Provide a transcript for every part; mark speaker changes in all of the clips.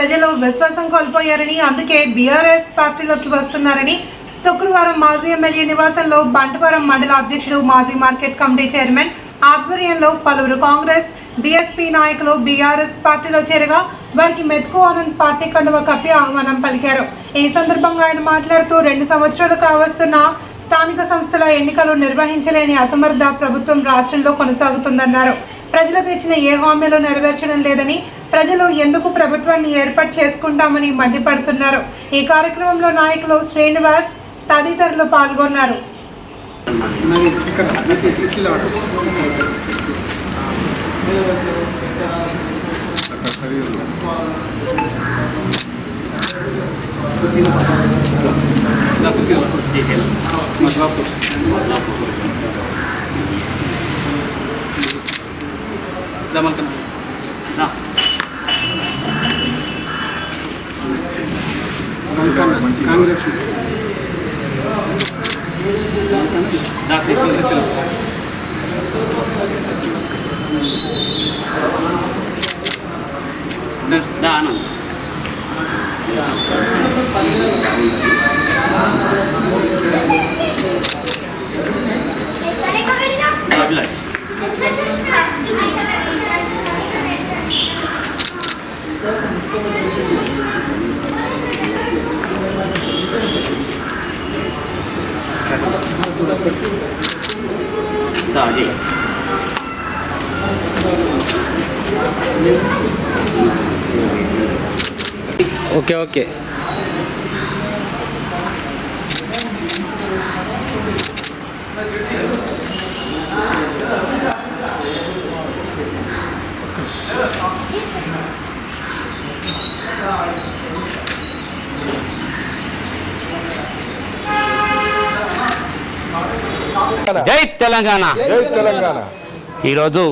Speaker 1: ప్రజలు విశ్వాసం కోల్పోయారని అందుకే బీఆర్ఎస్ పార్టీలోకి వస్తున్నారని శుక్రవారం మాజీ ఎమ్మెల్యే నివాసంలో బంటవరం మండల అధ్యక్షుడు మాజీ మార్కెట్ కమిటీ చైర్మన్ ఆధ్వర్యంలో పలువురు కాంగ్రెస్ బీఎస్పీ నాయకులు బీఆర్ఎస్ పార్టీలో చేరగా వారికి మెతుకు ఆనంద్ పార్టీ కండువ కప్పి ఆహ్వానం పలికారు. ఈ సందర్భంగా ఆయన మాట్లాడుతూ రెండు సంవత్సరాలు కావస్తున్న స్థానిక సంస్థల ఎన్నికలు నిర్వహించలేని అసమర్థ ప్రభుత్వం రాష్ట్రంలో కొనసాగుతుందన్నారు. ప్రజలకు ఇచ్చిన ఏ హామీలు నెరవేర్చడం లేదని ప్రజలు ఎందుకు ప్రభుత్వాన్ని ఏర్పాటు చేసుకుంటామని మండిపడుతున్నారు. ఈ కార్యక్రమంలో నాయకులు శ్రీనివాస్ తదితరులు పాల్గొన్నారు.
Speaker 2: నాది వంకాన కాంగ్రెస్ నుంచి
Speaker 3: ఓకే ఓకే. జై తెలంగాణ.
Speaker 4: జై తెలంగాణ.
Speaker 3: ఈరోజు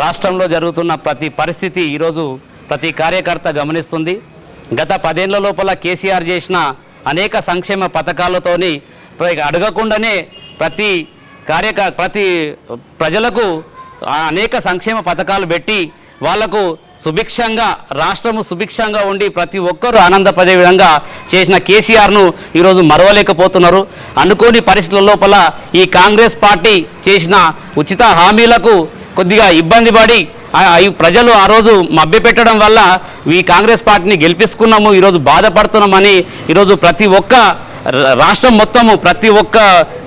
Speaker 3: రాష్ట్రంలో జరుగుతున్న ప్రతి పరిస్థితి ఈరోజు ప్రతి కార్యకర్త గమనిస్తుంది. గత పదేళ్ళ లోపల కేసీఆర్ చేసిన అనేక సంక్షేమ పథకాలతోని అడగకుండానే ప్రతి కార్యక ప్రతి ప్రజలకు అనేక సంక్షేమ పథకాలు పెట్టి వాళ్ళకు సుభిక్షంగా రాష్ట్రము సుభిక్షంగా ఉండి ప్రతి ఒక్కరూ ఆనందపడే విధంగా చేసిన కేసీఆర్ను ఈరోజు మరవలేకపోతున్నారు. అనుకోని పరిస్థితుల లోపల ఈ కాంగ్రెస్ పార్టీ చేసిన ఉచిత హామీలకు కొద్దిగా ఇబ్బంది పడి ప్రజలు ఆ రోజు మభ్యపెట్టడం వల్ల ఈ కాంగ్రెస్ పార్టీని గెలిపిస్తున్నాము ఈరోజు బాధపడుతున్నామని ఈరోజు ప్రతి ఒక్క రాష్ట్రం మొత్తము ప్రతి ఒక్క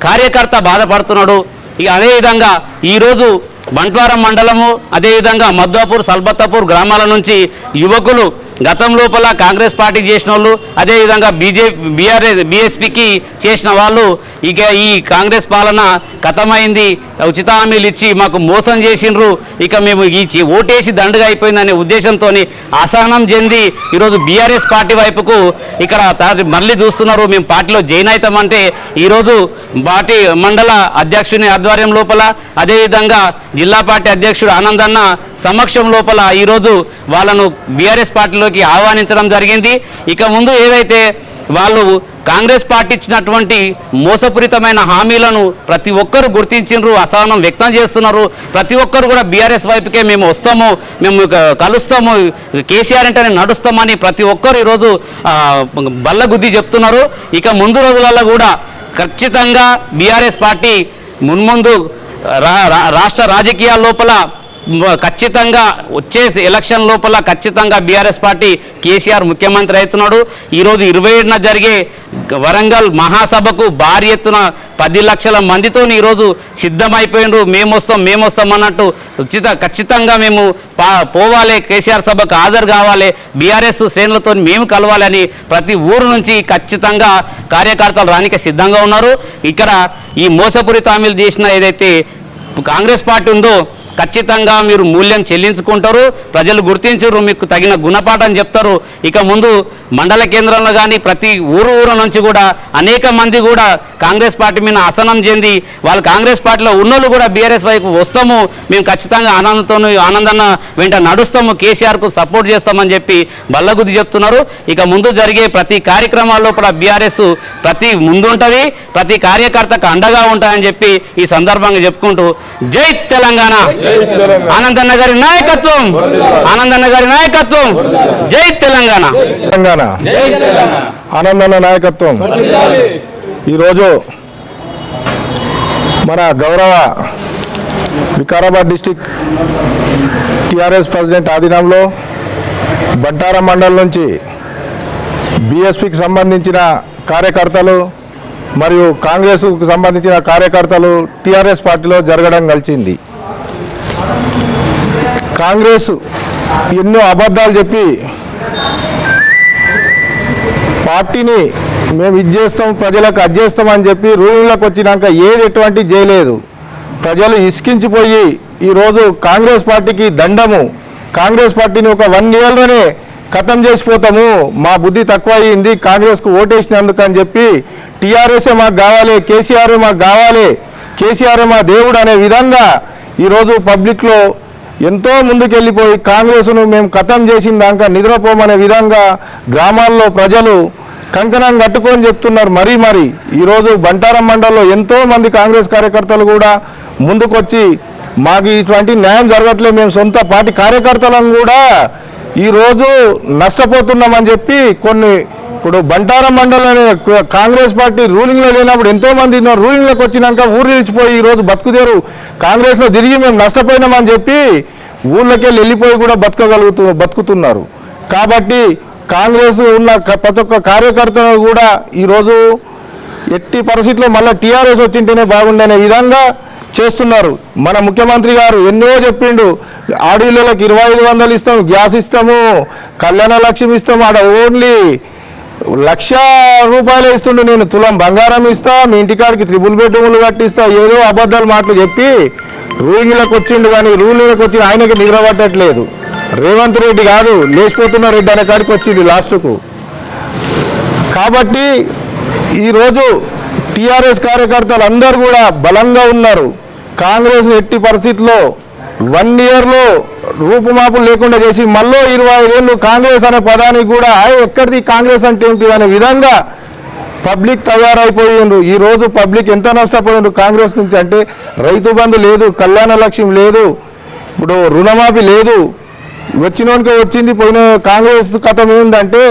Speaker 3: కార్యకర్త బాధపడుతున్నాడు. ఇక అదేవిధంగా ఈరోజు బంట్వారం మండలము అదేవిధంగా మద్దాపూర్ సల్బత్తాపూర్ గ్రామాల నుంచి యువకులు గతం లోపల కాంగ్రెస్ పార్టీ చేసిన వాళ్ళు అదేవిధంగా బీజేపీ బీఆర్ఎస్ బీఎస్పీకి చేసిన వాళ్ళు ఇక ఈ కాంగ్రెస్ పాలన కథమైంది. ఉచిత హామీలు ఇచ్చి మాకు మోసం చేసిండ్రు. ఇక మేము ఈ ఓటేసి దండుగా అయిపోయిందనే ఉద్దేశంతో అసహనం చెంది ఈరోజు బీఆర్ఎస్ పార్టీ వైపుకు ఇక్కడ మళ్ళీ చూస్తున్నారు. మేము పార్టీలో జాయిన్ అవుతామంటే ఈరోజు పార్టీ మండల అధ్యక్షుని ఆధ్వర్యం లోపల అదేవిధంగా జిల్లా పార్టీ అధ్యక్షుడు ఆనందన్న సమక్షం లోపల ఈరోజు వాళ్ళను బీఆర్ఎస్ పార్టీలో పార్టీలోకి ఆహ్వానించడం జరిగింది. ఇక ముందు ఏదైతే వాళ్ళు కాంగ్రెస్ పార్టీ ఇచ్చినటువంటి మోసపూరితమైన హామీలను ప్రతి ఒక్కరు గుర్తించిండ్రు అసహనం వ్యక్తం చేస్తున్నారు. ప్రతి ఒక్కరు కూడా బీఆర్ఎస్ వైపుకే మేము వస్తాము మేము కలుస్తాము కేసీఆర్ అంటేనే నడుస్తామని ప్రతి ఒక్కరు ఈరోజు బల్లగుద్ది చెప్తున్నారు. ఇక ముందు రోజులలో కూడా ఖచ్చితంగా బీఆర్ఎస్ పార్టీ మున్ముందు రా- రాష్ట్ర రాజకీయాల లోపల ఖచ్చితంగా వచ్చే ఎలక్షన్ లోపల ఖచ్చితంగా బీఆర్ఎస్ పార్టీ కేసీఆర్ ముఖ్యమంత్రి అవుతున్నాడు. ఈరోజు ఇరవై ఏడున జరిగే వరంగల్ మహాసభకు భారీ ఎత్తున పది లక్షల మందితో ఈరోజు సిద్ధమైపోయినరు మేము వస్తాం మేము వస్తాం అన్నట్టు ఉచిత ఖచ్చితంగా మేము పా పోవాలి కేసీఆర్ సభకు హాజరు కావాలి. బీఆర్ఎస్ శ్రేణులతో మేము కలవాలని ప్రతి ఊరు నుంచి ఖచ్చితంగా కార్యకర్తలు రానికి సిద్ధంగా ఉన్నారు. ఇక్కడ ఈ మోసపురి హామీలు చేసిన ఏదైతే కాంగ్రెస్ పార్టీ ఉందో ఖచ్చితంగా మీరు మూల్యం చెల్లించుకుంటారు. ప్రజలు గుర్తించరు మీకు తగిన గుణపాఠం చెప్తారు. ఇక ముందు మండల కేంద్రంలో కానీ ప్రతి ఊరు ఊరు నుంచి కూడా అనేక మంది కూడా కాంగ్రెస్ పార్టీ మీద అసనం చెంది వాళ్ళు కాంగ్రెస్ పార్టీలో ఉన్నోళ్ళు కూడా బీఆర్ఎస్ వైపు వస్తాము. మేము ఖచ్చితంగా ఆనందంతో ఆనందన్న వెంట నడుస్తాము. కేసీఆర్కు సపోర్ట్ చేస్తామని చెప్పి బల్లగుద్ది చెప్తున్నారు. ఇక ముందు జరిగే ప్రతి కార్యక్రమాల్లో కూడా బీఆర్ఎస్ ప్రతి ముందుంటుంది ప్రతి కార్యకర్తకు అండగా ఉంటాయని చెప్పి ఈ సందర్భంగా చెప్పుకుంటూ జై తెలంగాణ. ఆనందన్న గారి నాయకత్వం. ఆనందన్న గారి నాయకత్వం. జై తెలంగాణ.
Speaker 4: తెలంగాణ. ఆనందన్న నాయకత్వం. ఈరోజు మన గౌరవ వికారాబాద్ డిస్టిక్ టిఆర్ఎస్ ప్రెసిడెంట్ ఆధీనంలో బంటారా మండలం నుంచి బీఎస్పీకి సంబంధించిన కార్యకర్తలు మరియు కాంగ్రెస్కు సంబంధించిన కార్యకర్తలు టిఆర్ఎస్ పార్టీలో జరగడం కలిసింది కాంగ్రెస్ ఎన్నో అబద్ధాలు చెప్పి పార్టీని మేము ఇది చేస్తాం ప్రజలకు అది చేస్తాం అని చెప్పి రూలింగ్లోకి వచ్చినాక ఏది ఎటువంటి చేయలేదు. ప్రజలు ఇసుకించిపోయి ఈరోజు కాంగ్రెస్ పార్టీకి దండము. కాంగ్రెస్ పార్టీని ఒక వన్ ఇయర్లోనే ఖతం చేసిపోతాము. మా బుద్ధి తక్కువ అయింది కాంగ్రెస్కు ఓటేసినందుకు అని చెప్పి టీఆర్ఎస్ఏ మాకు కావాలి కేసీఆర్ మాకు కావాలి కేసీఆర్ మా దేవుడు అనే విధంగా ఈరోజు పబ్లిక్లో ఎంతో ముందుకెళ్ళిపోయి కాంగ్రెస్ను మేము ఖతం చేసిన దాకా నిద్రపోమనే విధంగా గ్రామాల్లో ప్రజలు కంకణం కట్టుకొని చెప్తున్నారు మరీ మరీ. ఈరోజు బంటారం మండలంలో ఎంతో మంది కాంగ్రెస్ కార్యకర్తలు కూడా ముందుకొచ్చి మాకు ఇటువంటి న్యాయం జరగట్లేదు మేము సొంత పార్టీ కార్యకర్తలను కూడా ఈరోజు నష్టపోతున్నామని చెప్పి కొన్ని ఇప్పుడు బంటారం మండలం కాంగ్రెస్ పార్టీ రూలింగ్లో లేనప్పుడు ఎంతోమంది రూలింగ్లోకి వచ్చినాక ఊరు నిలిచిపోయి ఈరోజు బతుకుదేరు. కాంగ్రెస్లో తిరిగి మేము నష్టపోయినామని చెప్పి ఊళ్ళకి వెళ్ళిపోయి కూడా బతకగలుగుతు బతుకుతున్నారు. కాబట్టి కాంగ్రెస్ ఉన్న ప్రతి ఒక్క కార్యకర్తలు కూడా ఈరోజు ఎట్టి పరిస్థితుల్లో మళ్ళీ టీఆర్ఎస్ వచ్చింటేనే బాగుండనే విధంగా చేస్తున్నారు. మన ముఖ్యమంత్రి గారు ఎన్నో చెప్పిండు. ఆడీళ్ళకి ఇరవై ఐదు వందలు ఇస్తాము గ్యాస్ ఇస్తాము కళ్యాణ లక్ష్యం ఇస్తాము ఆడ ఓన్లీ లక్ష రూపాయలు ఇస్తుండే నేను. తులం బంగారం ఇస్తా మీ ఇంటికాడికి త్రిబుల్ బెడ్రూములు కట్టిస్తా ఏదో అబద్ధాలు మాటలు చెప్పి రూలింగ్లకు వచ్చిండు కానీ రూలింగ్లకు వచ్చి ఆయనకి నిద్రపట్టట్లేదు రేవంత్ రెడ్డి కాదు లేచిపోతున్న రెడ్డి అనే కాడికి వచ్చింది లాస్ట్కు. కాబట్టి ఈరోజు టీఆర్ఎస్ కార్యకర్తలు అందరూ కూడా బలంగా ఉన్నారు. కాంగ్రెస్ ఎట్టి పరిస్థితుల్లో వన్ ఇయర్లో రూపుమాపులు లేకుండా చేసి మళ్ళీ ఇరవై ఐదేళ్ళు కాంగ్రెస్ అనే పదానికి కూడా ఎక్కడిది కాంగ్రెస్ అంటే ఏంటి? అనే విధంగా పబ్లిక్ తయారైపోయిండ్రు. ఈరోజు పబ్లిక్ ఎంత నష్టపోయిండ్రు కాంగ్రెస్ నుంచి అంటే రైతు బంధు లేదు కళ్యాణ లక్ష్యం లేదు ఇప్పుడు రుణమాఫీ లేదు. వచ్చినోనికి వచ్చింది పోయిన కాంగ్రెస్ కథం ఏంటంటే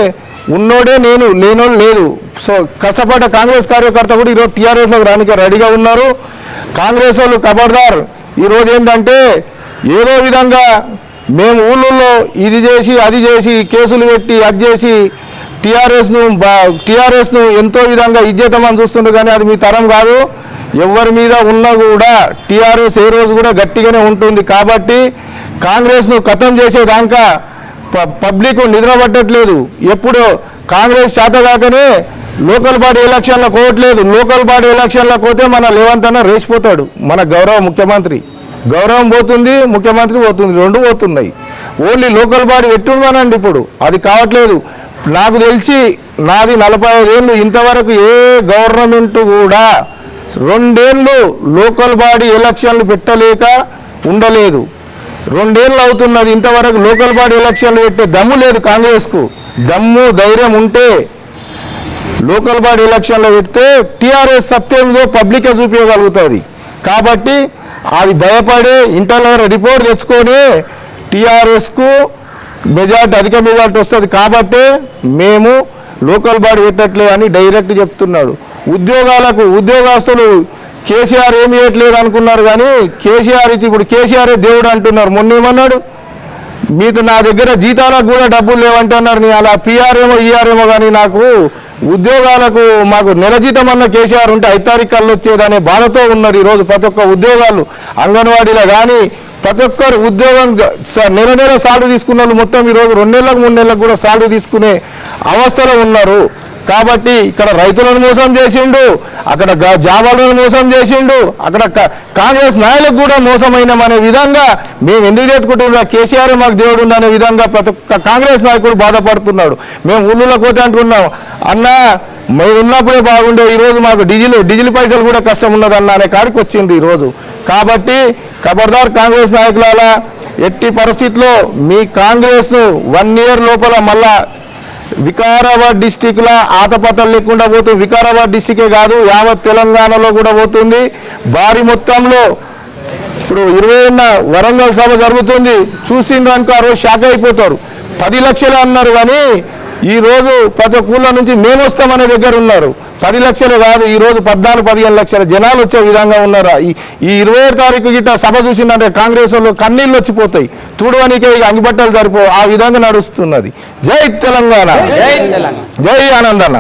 Speaker 4: ఉన్నోడే నేను లేనోడు లేదు. సో కష్టపడ్డ కాంగ్రెస్ కార్యకర్త కూడా ఈరోజు టీఆర్ఎస్లోకి రానికి రెడీగా ఉన్నారు. కాంగ్రెస్ వాళ్ళు ఖబర్దార్ ఈరోజు ఏంటంటే ఏదో విధంగా మేము ఊళ్ళల్లో ఇది చేసి అది చేసి కేసులు పెట్టి అది చేసి టీఆర్ఎస్ను బా టీఆర్ఎస్ను ఎంతో విధంగా ఇజ్జతమని చూస్తుండ్రు కానీ అది మీ తరం కాదు. ఎవరి మీద ఉన్నా కూడా టీఆర్ఎస్ ఏ రోజు కూడా గట్టిగానే ఉంటుంది. కాబట్టి కాంగ్రెస్ను ఖతం చేసేదాకా ప- పబ్లిక్ నిద్రపట్టట్లేదు. ఎప్పుడో కాంగ్రెస్ చేతగాకనే లోకల్ బాడీ ఎలక్షన్లో కోవట్లేదు. లోకల్ బాడీ ఎలక్షన్లో పోతే మన లేవంత్ అన్న రేసిపోతాడు మన గౌరవ ముఖ్యమంత్రి. గౌరవం పోతుంది ముఖ్యమంత్రి పోతుంది రెండు పోతున్నాయి. ఓన్లీ లోకల్ బాడీ పెట్టుందనండి ఇప్పుడు. అది కావట్లేదు. నాకు తెలిసి నాది నలభై ఐదేళ్ళు ఇంతవరకు ఏ గవర్నమెంట్ కూడా రెండేళ్ళు లోకల్ బాడీ ఎలక్షన్లు పెట్టలేక ఉండలేదు. రెండేళ్ళు అవుతున్నది ఇంతవరకు లోకల్ బాడీ ఎలక్షన్లు పెట్టే దమ్ము లేదు కాంగ్రెస్కు. దమ్ము ధైర్యం ఉంటే లోకల్ బాడీ ఎలక్షన్లో పెడితే టీఆర్ఎస్ సత్యంలో పబ్లిక్గా చూపించగలుగుతుంది. కాబట్టి అది భయపడి ఇంటర్నల్ రిపోర్ట్ తెచ్చుకొని టీఆర్ఎస్కు మెజార్టీ అధిక మెజార్టీ వస్తుంది. కాబట్టి మేము లోకల్ బాడీ పెట్టట్లేదు అని డైరెక్ట్ చెప్తున్నాడు. ఉద్యోగాలకు ఉద్యోగస్తులు కేసీఆర్ ఏమి చేయట్లేదు అనుకున్నారు కానీ కేసీఆర్ ఇచ్చి ఇప్పుడు కేసీఆర్ దేవుడు అంటున్నారు. మొన్న ఏమన్నాడు? మీకు నా దగ్గర జీతాలకు కూడా డబ్బులు లేవంటే అన్నారు. నీ అలా పీఆర్ఏమో ఈఆర్ఏమో కానీ నాకు ఉద్యోగాలకు మాకు నెల జీతం అన్న కేసీఆర్ ఉంటే ఐదు తారీఖు కళ్ళు వచ్చేదనే బాధతో ఉన్నారు ఈరోజు ప్రతి ఒక్క ఉద్యోగాలు. అంగన్వాడీలో కానీ ప్రతి ఒక్కరు ఉద్యోగం స- నెల నెల సాలరీ తీసుకున్న వాళ్ళు మొత్తం ఈరోజు రెండు నెలలకు మూడు నెలలకు కూడా సాలరీ తీసుకునే అవస్థలో ఉన్నారు. కాబట్టి ఇక్కడ రైతులను మోసం చేసిండు అక్కడ గ- జాబాలను మోసం చేసిండు అక్కడ కాంగ్రెస్ నాయకులకు కూడా మోసమైనామనే విధంగా మేము ఎందుకు చేసుకుంటున్నా? కేసీఆర్ మాకు దేవుడు ఉందనే విధంగా ప్రతి ఒక్క కాంగ్రెస్ నాయకుడు బాధపడుతున్నాడు. మేము ఊళ్ళో పోతే అంటున్నాం అన్నా మేము ఉన్నప్పుడే బాగుండే ఈరోజు మాకు డీజిల్ డీజిల్ పైసలు కూడా కష్టం ఉన్నదన్న అనే కాడికి వచ్చింది ఈరోజు కాబట్టి ఖబర్దార్ కాంగ్రెస్ నాయకుల ఎట్టి పరిస్థితిలో మీ కాంగ్రెస్ను వన్ ఇయర్ లోపల మళ్ళా వికారాబాద్ డిస్టిక్లో ఆతపతలు లేకుండా పోతుంది వికారాబాద్ డిస్టికే కాదు యావత్ తెలంగాణలో కూడా పోతుంది. భారీ మొత్తంలో ఇప్పుడు ఇరవైన వరంగల్ సభ జరుగుతుంది. చూసిండ్రు అనుకో ఆ రోజు షాక్ అయిపోతారు. పది లక్షలు అన్నారు కానీ ఈ రోజు ప్రతి ఒక్కళ్ళ నుంచి మేము వస్తామనే దగ్గర ఉన్నారు. పది లక్షలు కాదు ఈ రోజు పద్నాలుగు పదిహేను లక్షల జనాలు వచ్చే విధంగా ఉన్నారు? ఈ ఈ ఇరవై తారీఖు గిట్ట సభ చూసిందంటే కాంగ్రెస్ వాళ్ళు కన్నీళ్ళు వచ్చిపోతాయి. ఇక అంగిబట్టలు సరిపో ఆ విధంగా నడుస్తున్నది. జై తెలంగాణ. జై ఆనందన్న.